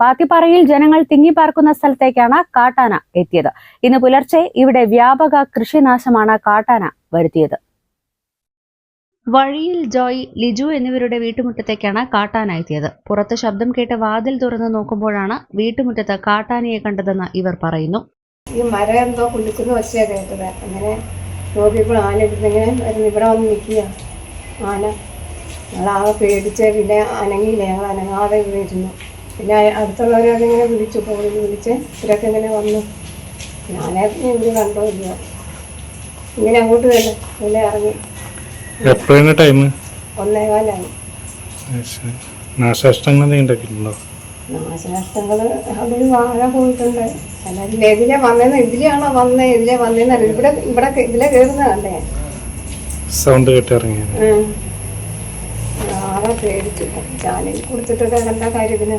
പാത്തിപ്പാറയിൽ ജനങ്ങൾ തിങ്ങിപ്പാർക്കുന്ന സ്ഥലത്തേക്കാണ് കാട്ടാന എത്തിയത്. ഇന്ന് പുലർച്ചെ ഇവിടെ വ്യാപക കൃഷിനാശമാണ് കാട്ടാന വരുത്തിയത്. വഴിയിൽ ജോയ് ലിജു എന്നിവരുടെ വീട്ടുമുറ്റത്തേക്കാണ് കാട്ടാന എത്തിയത്. പുറത്ത് ശബ്ദം കേട്ട് വാതിൽ തുറന്ന് നോക്കുമ്പോഴാണ് വീട്ടുമുറ്റത്ത് കാട്ടാനയെ കണ്ടതെന്ന് ഇവർ പറയുന്നു. ഈ മരം എന്തോ കുളിക്കുന്ന ഒച്ചയാണ് കേട്ടത്. അങ്ങനെ നോക്കിയപ്പോൾ ആന ഇങ്ങനെ വരുന്ന. ഇവിടെ വന്ന് നിൽക്കുക. ആന. ഞങ്ങളാകെ പേടിച്ച് പിന്നെ അനങ്ങിയില്ല? ഞങ്ങൾ അനങ്ങാതെ ഇരുന്നു. പിന്നെ അടുത്തുള്ളവരൊക്കെ ഇങ്ങനെ വിളിച്ചു ഫോണിൽ വിളിച്ച് ഇവരൊക്കെ ഇങ്ങനെ വന്നു. ഞാനെ ഇവർ കണ്ടോ ഇല്ല. ഇങ്ങനെ അങ്ങോട്ട് തന്നെ ഇങ്ങനെ ഇറങ്ങി. എപ്പോഴാണ് ടൈം ഒന്നേകാലായി. നാശനഷ്ടങ്ങൾ ഉണ്ടാക്കിയിട്ടുണ്ടോ നാശനഷ്ടങ്ങൾ അതിൽ വാഴ പോയിട്ടുണ്ട്. അല്ലാതെ ഇതിലെ വന്നേന്ന് ഇതിലെയാണോ വന്നേ ഇതിലെ വന്നേന്നല്ല ഇവിടെ ഇവിടെ ഇതിലെ കേറുന്നതല്ലേ സൗണ്ട് കേട്ട് ഇറങ്ങിയത്. ഉം. ആകെ പേടിച്ചു. ചാനൽ കൊടുത്തിട്ടൊക്കെ എല്ലാ കാര്യത്തിന്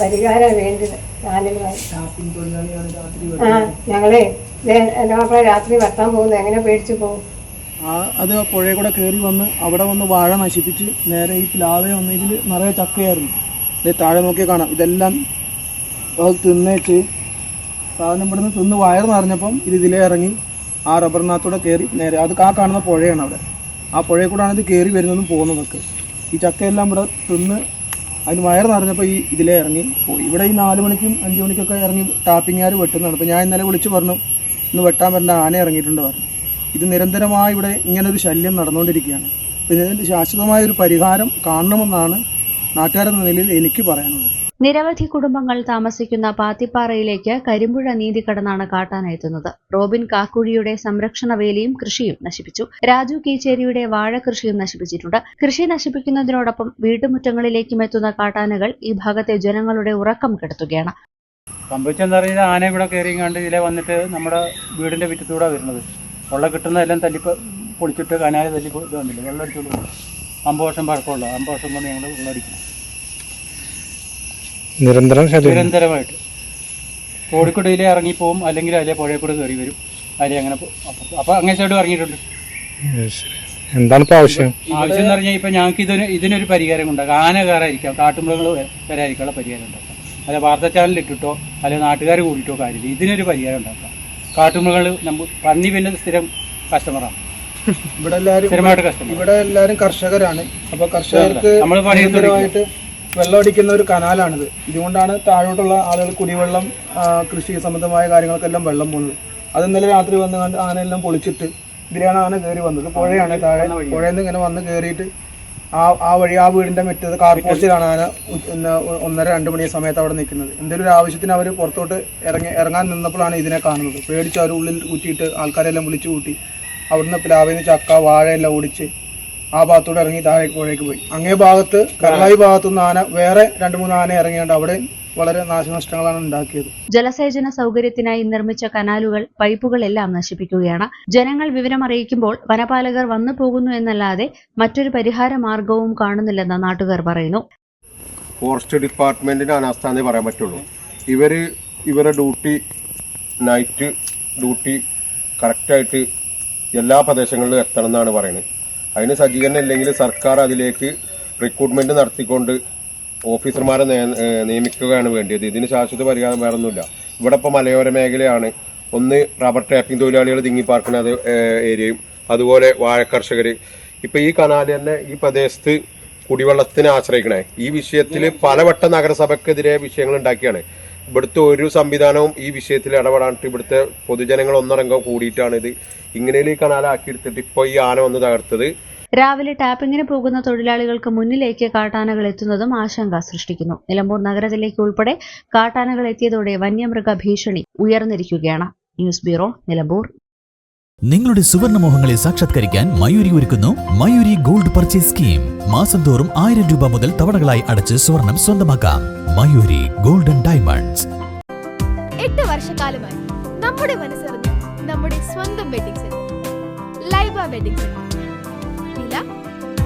പരിഹാരം വേണ്ടത്. ചാനലുമായി ആ ഞങ്ങളെ എന്റെ മക്കളെ രാത്രി വർത്താൻ പോകുന്നത് എങ്ങനെ പേടിച്ചു പോകും? അത് പുഴയിൽ കൂടെ കയറി വന്ന് അവിടെ വന്ന് വാഴ നശിപ്പിച്ച് നേരെ ഈ പ്ലാവെ വന്ന് ഇതിൽ നിറയെ ചക്കയായിരുന്നു. ഇത് താഴെ നോക്കിയാൽ കാണാം. ഇതെല്ലാം അത് തിന്നേച്ച് സാധനം ഇവിടുന്ന് തിന്ന് വയർ നിറഞ്ഞപ്പം ഇത് ഇതിലേ ഇറങ്ങി ആ റബ്ബറിനകത്തൂടെ കയറി നേരെ. അത് ആ കാണുന്ന പുഴയാണ് അവിടെ. ആ പുഴയിൽ കൂടെയാണ് ഇത് കയറി വരുന്നതും പോകുന്നതൊക്കെ. ഈ ചക്കയെല്ലാം ഇവിടെ തിന്ന് അതിന് വയറ് നിറഞ്ഞപ്പോൾ ഈ ഇതിലേ ഇറങ്ങി. പോയി ഇവിടെ ഈ നാല് മണിക്കും അഞ്ച് മണിക്കൊക്കെ ഇറങ്ങി ടാപ്പിങ്ങാർ വെട്ടുന്നതാണ്. അപ്പോൾ ഞാൻ ഇന്നലെ വിളിച്ച് പറഞ്ഞു ഇന്ന് വെട്ടാൻ പറ്റുന്ന ആന ഇറങ്ങിയിട്ടുണ്ട് പറഞ്ഞു. ഇത് നിരന്തരമായി ഇവിടെ ഇങ്ങനെ ഒരു ശല്യം നടന്നുകൊണ്ടിരിക്കുകയാണ്. പിന്നെ ഇതിന് ശാശ്വതമായ ഒരു പരിഹാരം കാണണമെന്നാണ് നാട്ടുകാരെന്ന നിലയിൽ എനിക്ക് പറയാനുള്ളത്. നിരവധി കുടുംബങ്ങൾ താമസിക്കുന്ന പാത്തിപ്പാറയിലേക്ക് കരിമ്പുഴ നീതി കടന്നാണ് കാട്ടാന എത്തുന്നത് റോബിൻ കാക്കുഴിയുടെ സംരക്ഷണ വേലിയും കൃഷിയും നശിപ്പിച്ചു. രാജു കീച്ചേരിയുടെ വാഴ കൃഷിയും നശിപ്പിച്ചിട്ടുണ്ട്. കൃഷി നശിപ്പിക്കുന്നതിനോടൊപ്പം വീട്ടുമുറ്റങ്ങളിലേക്കും എത്തുന്ന കാട്ടാനകൾ ഈ ഭാഗത്തെ ജനങ്ങളുടെ ഉറക്കം കെടുത്തുകയാണ്. ആന വന്നിട്ട് നമ്മുടെ വീടിന്റെ വരുന്നത്. കിട്ടുന്നതെല്ലാം തല്ലി പൊളിച്ചിട്ട് കനാല് തല്ലി വന്നില്ല വെള്ളം പോകും. അമ്പത് വർഷം പഴക്കമുള്ള അമ്പത് വർഷം കൊണ്ട് ഞങ്ങൾ വെള്ളം അടിക്കും നിരന്തരം ശല്യം നിരന്തരമായിട്ട്. കോഴിക്കോട് ഇതിലെ ഇറങ്ങിപ്പോവും അല്ലെങ്കിൽ അതിലെ പുഴയിൽ കൂടെ കയറി വരും. അതിലെ അങ്ങനെ അപ്പോൾ അങ്ങനെ സൈഡ് ഇറങ്ങിയിട്ടുണ്ട്. എന്താണ് ഇപ്പോൾ ആവശ്യം? ആവശ്യം എന്ന് പറഞ്ഞാൽ ഇപ്പം ഞങ്ങൾക്ക് ഇതിന് ഇതിനൊരു പരിഹാരം ഉണ്ടാക്കാം ആന കയറായിരിക്കാം കാട്ടുമൃഗങ്ങൾ വരായിരിക്കാനുള്ള പരിഹാരം ഉണ്ടാക്കാം അല്ല വാർത്താ ചാനലിൽ ഇട്ടിട്ടോ അല്ലെ നാട്ടുകാർ കൂടിയിട്ടോ കാര്യമില്ല. ഇതിനൊരു പരിഹാരം ഉണ്ടാക്കാം കാട്ടുമൃഗങ്ങൾ നമ്മൾ പന്നി പിന്നെ സ്ഥിരം കസ്റ്റമറാണ് ഇവിടെ എല്ലാവരും ഇവിടെ എല്ലാവരും കർഷകരാണ്. അപ്പൊ കർഷകർക്ക് നമ്മൾ പണിയെടുത്ത് നിരന്തരമായിട്ട് വെള്ളം അടിക്കുന്ന ഒരു കനാലാണിത്. ഇതുകൊണ്ടാണ് താഴോട്ടുള്ള ആളുകൾ കുടിവെള്ളം കൃഷി സംബന്ധമായ കാര്യങ്ങൾക്കെല്ലാം വെള്ളം പോകുന്നത് അത് ഇന്നലെ രാത്രി വന്ന് കണ്ട് ആനയെല്ലാം പൊളിച്ചിട്ട് ഇതിലാണ് ആന കയറി വന്നത്. പുഴയാണ് താഴെ. പുഴയിൽ നിന്ന് ഇങ്ങനെ വന്ന് കയറിയിട്ട് ആ ആ വഴി ആ വീടിന്റെ മറ്റത് കാർപോസ്റ്റിലാണ് ആന ഒന്നര രണ്ട് മണി സമയത്ത് അവിടെ നിൽക്കുന്നത്. എന്തെങ്കിലും ഒരു ആവശ്യത്തിന് അവർ പുറത്തോട്ട് ഇറങ്ങി ഇറങ്ങാൻ നിന്നപ്പോഴാണ് ഇതിനെ കാണുന്നത്. പേടിച്ച് അവർ ഉള്ളിൽ കുറ്റിയിട്ട് ആൾക്കാരെല്ലാം വിളിച്ചു കൂട്ടി അവിടുന്ന് പ്ലാവിൽ നിന്ന് ചക്ക വാഴയെല്ലാം ഓടിച്ച് ആ ഭാഗത്തൂടെ ഇറങ്ങി താഴെ പുഴയ്ക്ക് പോയി. അങ്ങേ ഭാഗത്ത് കർണായി ഭാഗത്തു നിന്ന് ആന വേറെ രണ്ട് മൂന്ന് ആന ഇറങ്ങിയാണ്ട്. അവിടെ വളരെ നാശനഷ്ടങ്ങളാണ് ഉണ്ടാക്കിയത്. ജലസേചന സൗകര്യത്തിനായി നിർമ്മിച്ച കനാലുകൾ പൈപ്പുകൾ എല്ലാം നശിപ്പിക്കുകയാണ്. ജനങ്ങൾ വിവരം അറിയിക്കുമ്പോൾ വനപാലകർ വന്നു പോകുന്നു എന്നല്ലാതെ മറ്റൊരു പരിഹാര മാർഗവും കാണുന്നില്ലെന്ന് നാട്ടുകാർ പറയുന്നു. ഫോറസ്റ്റ് ഡിപ്പാർട്ട്മെന്റിന്റെ അനാസ്ഥാന്നേ പറയാൻ പറ്റുള്ളൂ. ഇവർ ഇവരുടെ ഡ്യൂട്ടി നൈറ്റ് ഡ്യൂട്ടി കറക്റ്റായിട്ട് എല്ലാ പ്രദേശങ്ങളിലും എത്തണം എന്നാണ് പറയുന്നത്. അതിന് സജ്ജീകരണം ഇല്ലെങ്കിൽ സർക്കാർ അതിലേക്ക് റിക്രൂട്ട്മെന്റ് നടത്തിക്കൊണ്ട് ഓഫീസർമാരെ നിയമിക്കുകയാണ് വേണ്ടിയത്. ഇതിന് ശാശ്വത പരിഹാരം വേറൊന്നുമില്ല. ഇവിടെ ഇപ്പോൾ മലയോര മേഖലയാണ്. ഒന്ന് റബ്ബർ ട്രാപ്പിംഗ് തൊഴിലാളികൾ തിങ്ങിപ്പാർക്കുന്ന ഏരിയയും അതുപോലെ വാഴ കർഷകർ ഇപ്പൊ ഈ കനാല് തന്നെ ഈ പ്രദേശത്ത് കുടിവെള്ളത്തിന് ആശ്രയിക്കണേ. ഈ വിഷയത്തിൽ പലവട്ടം നഗരസഭക്കെതിരെ വിഷയങ്ങൾ ഉണ്ടാക്കിയാണ്. ഇവിടുത്തെ ഒരു സംവിധാനവും ഈ വിഷയത്തിൽ ഇടപെടാണ്ട് ഇവിടുത്തെ പൊതുജനങ്ങൾ ഒന്നടങ്കം കൂടിയിട്ടാണ് ഇത് ഇങ്ങനെ ഈ കനാലാക്കി എടുത്തിട്ട് ഇപ്പോൾ ഈ ആന വന്ന് തകർത്തത്. രാവിലെ ടാപ്പിങ്ങിന് പോകുന്ന തൊഴിലാളികൾക്ക് മുന്നിലേക്ക് കാട്ടാനകൾ എത്തുന്നതും ആശങ്ക സൃഷ്ടിക്കുന്നു. നിലമ്പൂർ നഗരത്തിലേക്ക് ഉൾപ്പെടെ കാട്ടാനകൾ എത്തിയതോടെ വന്യമൃഗ ഭീഷണി ഉയർന്നിരിക്കുകയാണ്. News bureau Nilambur. നിങ്ങളുടെ സുവർണമോഹങ്ങളെ സാക്ഷാത്കരിക്കാൻ മയൂരി ഒരുക്കുന്നു മയൂരി ഗോൾഡ് പർച്ചേസ് സ്കീം. മാസം തോറും ആയിരം രൂപ മുതൽ തവണകളായി അടച്ച് സ്വർണം സ്വന്തമാക്കാം. Mayoori golden diamonds. എട്ട് വർഷക്കാലമായി നമ്മുടെ മനസ്സറിഞ്ഞ് നമ്മുടെ സ്വന്തം wedding centre Laiba wedding centre